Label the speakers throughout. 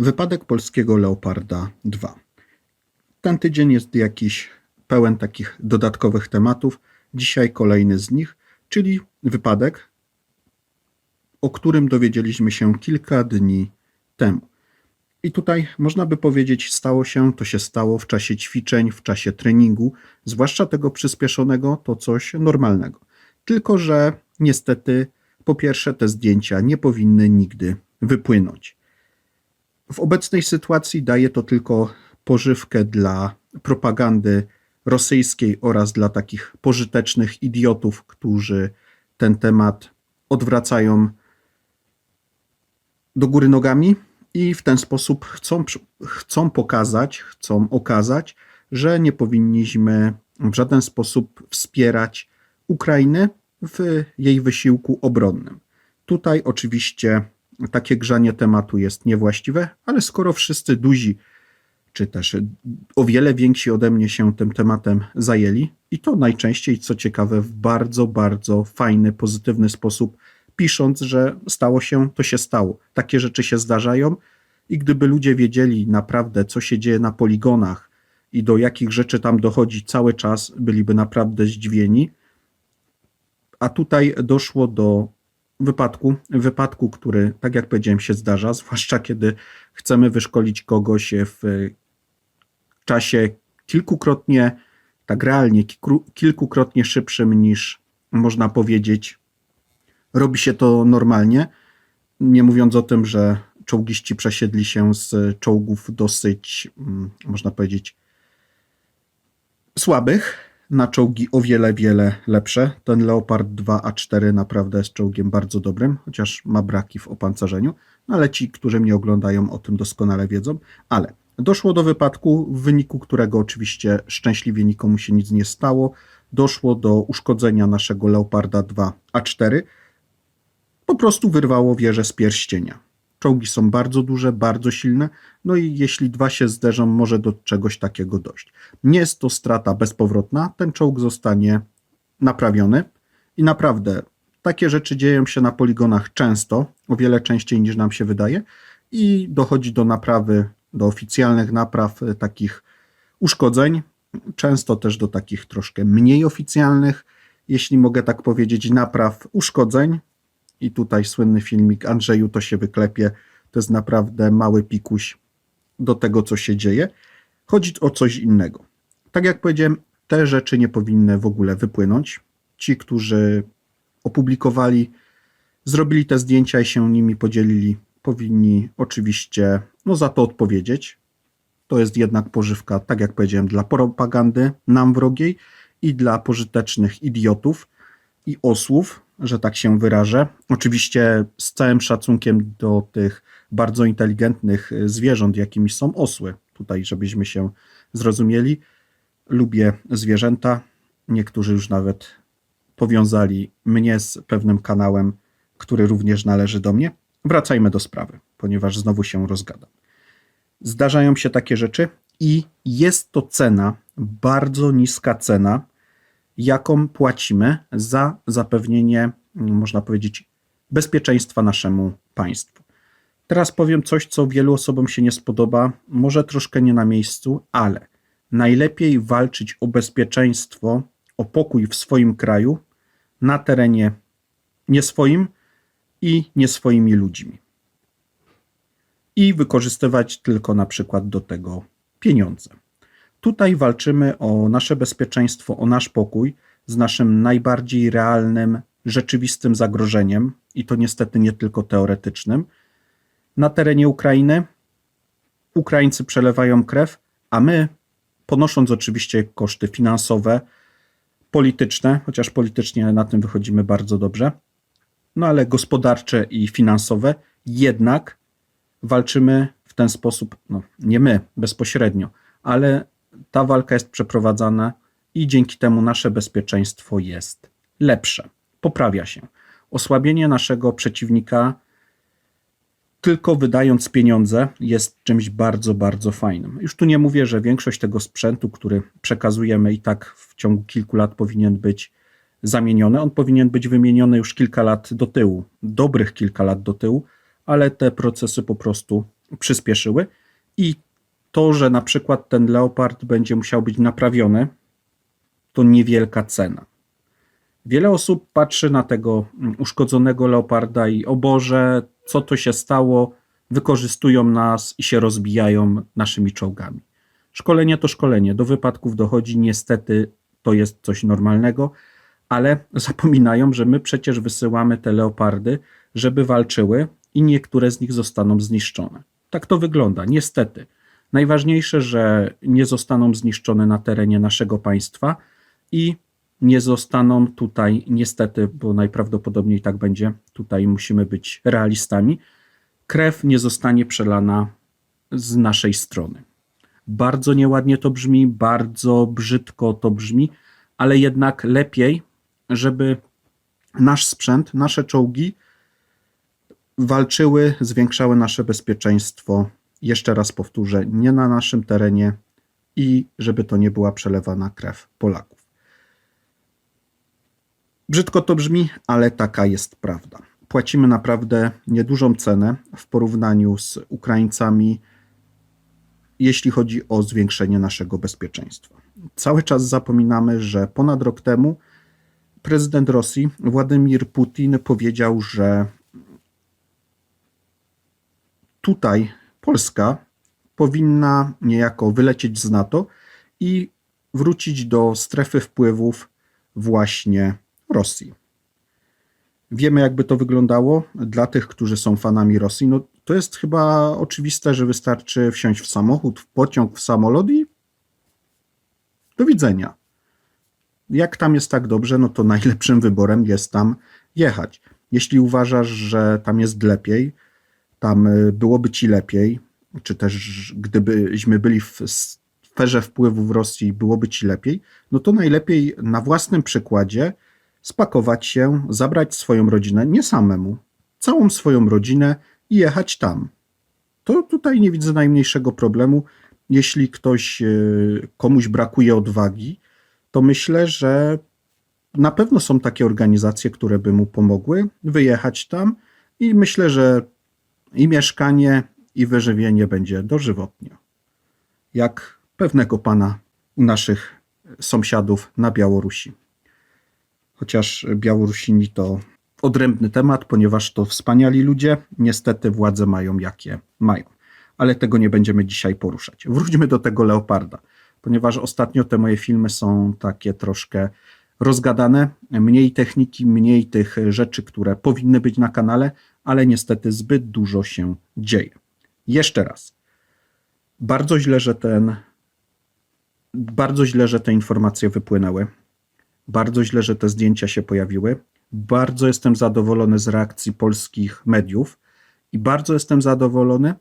Speaker 1: Wypadek polskiego Leoparda 2. Ten tydzień jest jakiś pełen takich dodatkowych tematów. Dzisiaj kolejny z nich, czyli wypadek, o którym dowiedzieliśmy się kilka dni temu. I tutaj można by powiedzieć, stało się, to się stało w czasie ćwiczeń, w czasie treningu, zwłaszcza tego przyspieszonego, to coś normalnego. Tylko, że niestety, po pierwsze, te zdjęcia nie powinny nigdy wypłynąć. W obecnej sytuacji daje to tylko pożywkę dla propagandy rosyjskiej oraz dla takich pożytecznych idiotów, którzy ten temat odwracają do góry nogami i w ten sposób chcą, chcą pokazać, chcą okazać, że nie powinniśmy w żaden sposób wspierać Ukrainy w jej wysiłku obronnym. Tutaj oczywiście takie grzanie tematu jest niewłaściwe, ale skoro wszyscy duzi, czy też o wiele więksi ode mnie się tym tematem zajęli, i to najczęściej, co ciekawe, w bardzo, bardzo fajny, pozytywny sposób, pisząc, że stało się, to się stało. Takie rzeczy się zdarzają, i gdyby ludzie wiedzieli naprawdę, co się dzieje na poligonach i do jakich rzeczy tam dochodzi cały czas, byliby naprawdę zdziwieni. A tutaj doszło do wypadku, wypadku, który, tak jak powiedziałem, się zdarza, zwłaszcza kiedy chcemy wyszkolić kogoś w czasie kilkukrotnie, tak realnie, kilkukrotnie szybszym niż można powiedzieć, robi się to normalnie. Nie mówiąc o tym, że czołgiści przesiedli się z czołgów dosyć, mm, można powiedzieć, słabych na czołgi o wiele, wiele lepsze. Ten Leopard 2A4 naprawdę jest czołgiem bardzo dobrym, chociaż ma braki w opancerzeniu, no ale ci, którzy mnie oglądają, o tym doskonale wiedzą. Ale doszło do wypadku, w wyniku którego oczywiście szczęśliwie nikomu się nic nie stało. Doszło do uszkodzenia naszego Leoparda 2A4. Po prostu wyrwało wieżę z pierścienia. Czołgi są bardzo duże, bardzo silne, no i jeśli dwa się zderzą, może do czegoś takiego dojść. Nie jest to strata bezpowrotna, ten czołg zostanie naprawiony i naprawdę takie rzeczy dzieją się na poligonach często, o wiele częściej niż nam się wydaje i dochodzi do naprawy, do oficjalnych napraw e, takich uszkodzeń, często też do takich troszkę mniej oficjalnych, jeśli mogę tak powiedzieć, napraw uszkodzeń, i tutaj słynny filmik Andrzeju to się wyklepie. To jest naprawdę mały pikuś do tego, co się dzieje. Chodzi o coś innego. Tak jak powiedziałem, te rzeczy nie powinny w ogóle wypłynąć. Ci, którzy opublikowali, zrobili te zdjęcia i się nimi podzielili, powinni oczywiście no, za to odpowiedzieć. To jest jednak pożywka, tak jak powiedziałem, dla propagandy nam wrogiej i dla pożytecznych idiotów i osłów, że tak się wyrażę. Oczywiście z całym szacunkiem do tych bardzo inteligentnych zwierząt, jakimi są osły. Tutaj, żebyśmy się zrozumieli. Lubię zwierzęta. Niektórzy już nawet powiązali mnie z pewnym kanałem, który również należy do mnie. Wracajmy do sprawy, ponieważ znowu się rozgadam. Zdarzają się takie rzeczy i jest to cena, bardzo niska cena, jaką płacimy za zapewnienie, można powiedzieć, bezpieczeństwa naszemu państwu. Teraz powiem coś, co wielu osobom się nie spodoba, może troszkę nie na miejscu, ale najlepiej walczyć o bezpieczeństwo, o pokój w swoim kraju, na terenie nie swoim i nie swoimi ludźmi. I wykorzystywać tylko na przykład do tego pieniądze. Tutaj walczymy o nasze bezpieczeństwo, o nasz pokój z naszym najbardziej realnym, rzeczywistym zagrożeniem, i to niestety nie tylko teoretycznym. Na terenie Ukrainy Ukraińcy przelewają krew, a my, ponosząc oczywiście koszty finansowe, polityczne, chociaż politycznie na tym wychodzimy bardzo dobrze, no ale gospodarcze i finansowe, jednak walczymy w ten sposób, no nie my bezpośrednio, ale ta walka jest przeprowadzana i dzięki temu nasze bezpieczeństwo jest lepsze, poprawia się. Osłabienie naszego przeciwnika, tylko wydając pieniądze, jest czymś bardzo, bardzo fajnym. Już tu nie mówię, że większość tego sprzętu, który przekazujemy, i tak w ciągu kilku lat powinien być zamieniony. On powinien być wymieniony już kilka lat do tyłu, dobrych kilka lat do tyłu, ale te procesy po prostu przyspieszyły i to, że na przykład ten Leopard będzie musiał być naprawiony, to niewielka cena. Wiele osób patrzy na tego mm, uszkodzonego leoparda i o Boże, co to się stało, wykorzystują nas i się rozbijają naszymi czołgami. Szkolenie to szkolenie, do wypadków dochodzi, niestety to jest coś normalnego, ale zapominają, że my przecież wysyłamy te leopardy, żeby walczyły i niektóre z nich zostaną zniszczone. Tak to wygląda, niestety. Najważniejsze, że nie zostaną zniszczone na terenie naszego państwa i nie zostaną tutaj, niestety, bo najprawdopodobniej tak będzie, tutaj musimy być realistami, krew nie zostanie przelana z naszej strony. Bardzo nieładnie to brzmi, bardzo brzydko to brzmi, ale jednak lepiej, żeby nasz sprzęt, nasze czołgi walczyły, zwiększały nasze bezpieczeństwo. Jeszcze raz powtórzę, nie na naszym terenie i żeby to nie była przelewana krew Polaków. Brzydko to brzmi, ale taka jest prawda. Płacimy naprawdę niedużą cenę w porównaniu z Ukraińcami, jeśli chodzi o zwiększenie naszego bezpieczeństwa. Cały czas zapominamy, że ponad rok temu prezydent Rosji Władimir Putin powiedział, że tutaj Polska powinna niejako wylecieć z NATO i wrócić do strefy wpływów właśnie Rosji. Wiemy, jakby to wyglądało dla tych, którzy są fanami Rosji. No, to jest chyba oczywiste, że wystarczy wsiąść w samochód, w pociąg, w samolot i do widzenia. Jak tam jest tak dobrze, no to najlepszym wyborem jest tam jechać. Jeśli uważasz, że tam jest lepiej, tam y, byłoby ci lepiej, czy też gdybyśmy byli w sferze wpływu w Rosji, byłoby ci lepiej, no to najlepiej na własnym przykładzie spakować się, zabrać swoją rodzinę, nie samemu, całą swoją rodzinę i jechać tam. To tutaj nie widzę najmniejszego problemu. Jeśli ktoś, y, komuś brakuje odwagi, to myślę, że na pewno są takie organizacje, które by mu pomogły wyjechać tam i myślę, że i mieszkanie, i wyżywienie będzie dożywotnie. Jak pewnego pana u naszych sąsiadów na Białorusi. Chociaż Białorusini to odrębny temat, ponieważ to wspaniali ludzie, niestety władze mają jakie mają. Ale tego nie będziemy dzisiaj poruszać. Wróćmy do tego leoparda, ponieważ ostatnio te moje filmy są takie troszkę rozgadane, mniej techniki, mniej tych rzeczy, które powinny być na kanale, ale niestety zbyt dużo się dzieje. Jeszcze raz. Bardzo źle, że ten bardzo źle, że te informacje wypłynęły. Bardzo źle, że te zdjęcia się pojawiły. Bardzo jestem zadowolony z reakcji polskich mediów i bardzo jestem zadowolony,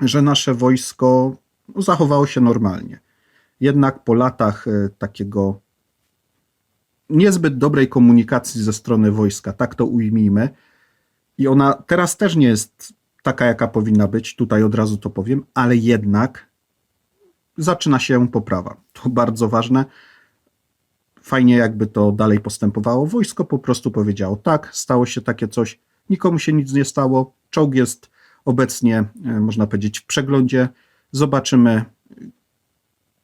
Speaker 1: że nasze wojsko zachowało się normalnie. Jednak po latach e, takiego niezbyt dobrej komunikacji ze strony wojska, tak to ujmijmy, i ona teraz też nie jest taka, jaka powinna być, tutaj od razu to powiem, ale jednak zaczyna się poprawa. To bardzo ważne. Fajnie, jakby to dalej postępowało. Wojsko po prostu powiedziało: tak, stało się takie coś, nikomu się nic nie stało. Czołg jest obecnie, e, można powiedzieć, w przeglądzie. Zobaczymy,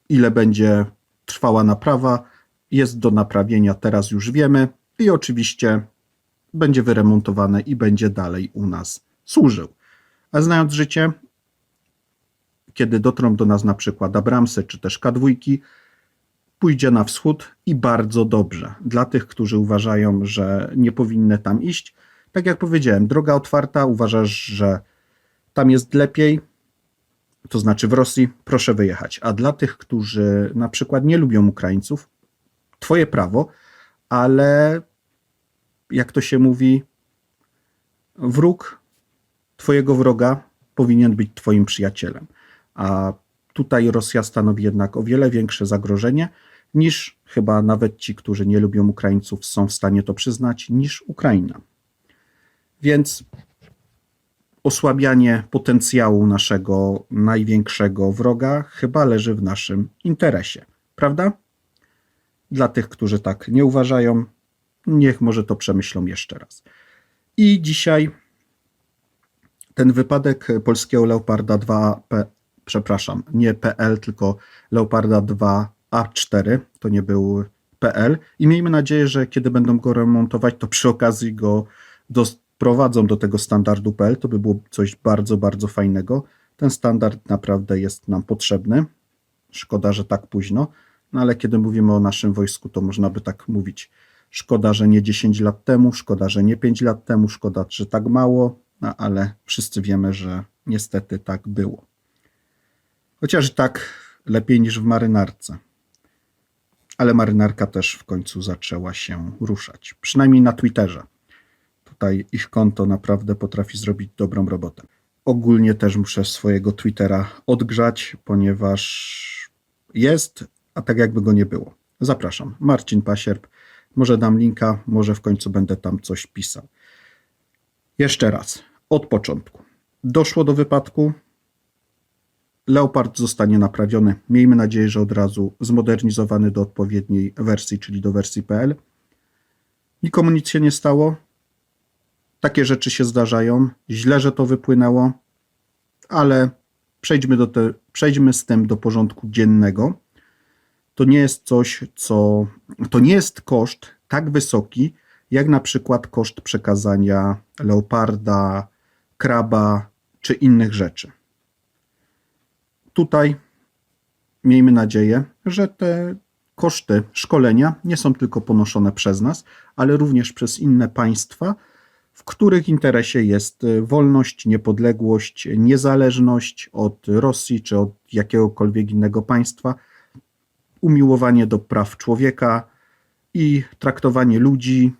Speaker 1: ile będzie trwała naprawa. Jest do naprawienia, teraz już wiemy. I oczywiście będzie wyremontowane i będzie dalej u nas służył. A znając życie, kiedy dotrą do nas na przykład Abramsy czy też K2, pójdzie na wschód i bardzo dobrze. Dla tych, którzy uważają, że nie powinny tam iść, tak jak powiedziałem, droga otwarta, uważasz, że tam jest lepiej, to znaczy w Rosji, proszę wyjechać. A dla tych, którzy na przykład nie lubią Ukraińców, twoje prawo, ale jak to się mówi, wróg twojego wroga powinien być twoim przyjacielem. A tutaj Rosja stanowi jednak o wiele większe zagrożenie niż chyba nawet ci, którzy nie lubią Ukraińców, są w stanie to przyznać, niż Ukraina. Więc osłabianie potencjału naszego największego wroga chyba leży w naszym interesie, prawda? Dla tych, którzy tak nie uważają, niech może to przemyślą jeszcze raz. I dzisiaj ten wypadek polskiego Leoparda 2, P, przepraszam, nie PL, tylko Leoparda 2 A4, to nie był PL i miejmy nadzieję, że kiedy będą go remontować, to przy okazji go doprowadzą do tego standardu PL, to by było coś bardzo, bardzo fajnego. Ten standard naprawdę jest nam potrzebny. Szkoda, że tak późno, no ale kiedy mówimy o naszym wojsku, to można by tak mówić. Szkoda, że nie 10 lat temu, szkoda, że nie 5 lat temu, szkoda, że tak mało, no ale wszyscy wiemy, że niestety tak było. Chociaż tak lepiej niż w marynarce. Ale marynarka też w końcu zaczęła się ruszać. Przynajmniej na Twitterze. Tutaj ich konto naprawdę potrafi zrobić dobrą robotę. Ogólnie też muszę swojego Twittera odgrzać, ponieważ jest, a tak jakby go nie było. Zapraszam. Marcin Pasierb. Może dam linka, może w końcu będę tam coś pisał. Jeszcze raz, od początku. Doszło do wypadku. Leopard zostanie naprawiony. Miejmy nadzieję, że od razu zmodernizowany do odpowiedniej wersji, czyli do wersji PL. Nikomu nic się nie stało. Takie rzeczy się zdarzają. Źle, że to wypłynęło, ale przejdźmy, do te, przejdźmy z tym do porządku dziennego. To nie jest coś, co. To nie jest koszt tak wysoki, jak na przykład koszt przekazania leoparda, kraba czy innych rzeczy. Tutaj miejmy nadzieję, że te koszty szkolenia nie są tylko ponoszone przez nas, ale również przez inne państwa, w których interesie jest wolność, niepodległość, niezależność od Rosji czy od jakiegokolwiek innego państwa, umiłowanie do praw człowieka i traktowanie ludzi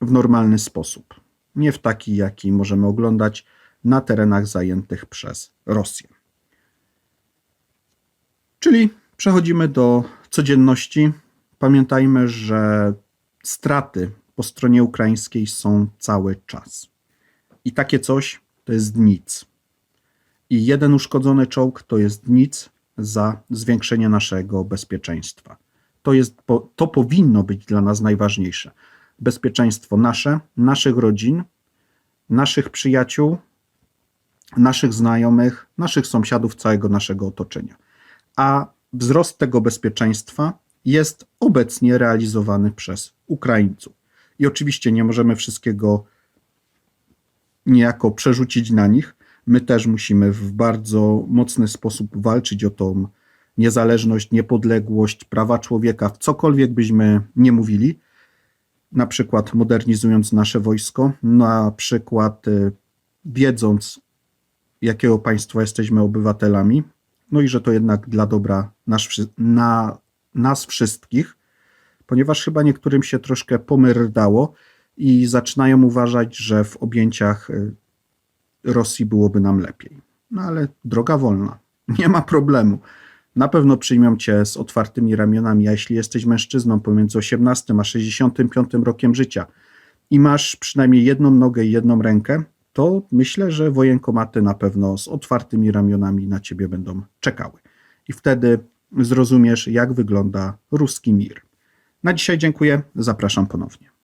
Speaker 1: w normalny sposób. Nie w taki, jaki możemy oglądać na terenach zajętych przez Rosję. Czyli przechodzimy do codzienności. Pamiętajmy, że straty po stronie ukraińskiej są cały czas. I takie coś to jest nic. I jeden uszkodzony czołg to jest nic za zwiększenie naszego bezpieczeństwa. To, jest, to powinno być dla nas najważniejsze. Bezpieczeństwo nasze, naszych rodzin, naszych przyjaciół, naszych znajomych, naszych sąsiadów, całego naszego otoczenia. A wzrost tego bezpieczeństwa jest obecnie realizowany przez Ukraińców. I oczywiście nie możemy wszystkiego niejako przerzucić na nich. My też musimy w bardzo mocny sposób walczyć o tą niezależność, niepodległość, prawa człowieka, w cokolwiek byśmy nie mówili. Na przykład modernizując nasze wojsko, na przykład y, wiedząc, jakiego państwa jesteśmy obywatelami, no i że to jednak dla dobra nasz, na, nas wszystkich, ponieważ chyba niektórym się troszkę pomyrdało i zaczynają uważać, że w objęciach y, Rosji byłoby nam lepiej. No ale droga wolna, nie ma problemu. Na pewno przyjmą cię z otwartymi ramionami, a jeśli jesteś mężczyzną pomiędzy 18 a 65 rokiem życia i masz przynajmniej jedną nogę i jedną rękę, to myślę, że wojenkomaty na pewno z otwartymi ramionami na ciebie będą czekały. I wtedy zrozumiesz, jak wygląda ruski mir. Na dzisiaj dziękuję, zapraszam ponownie.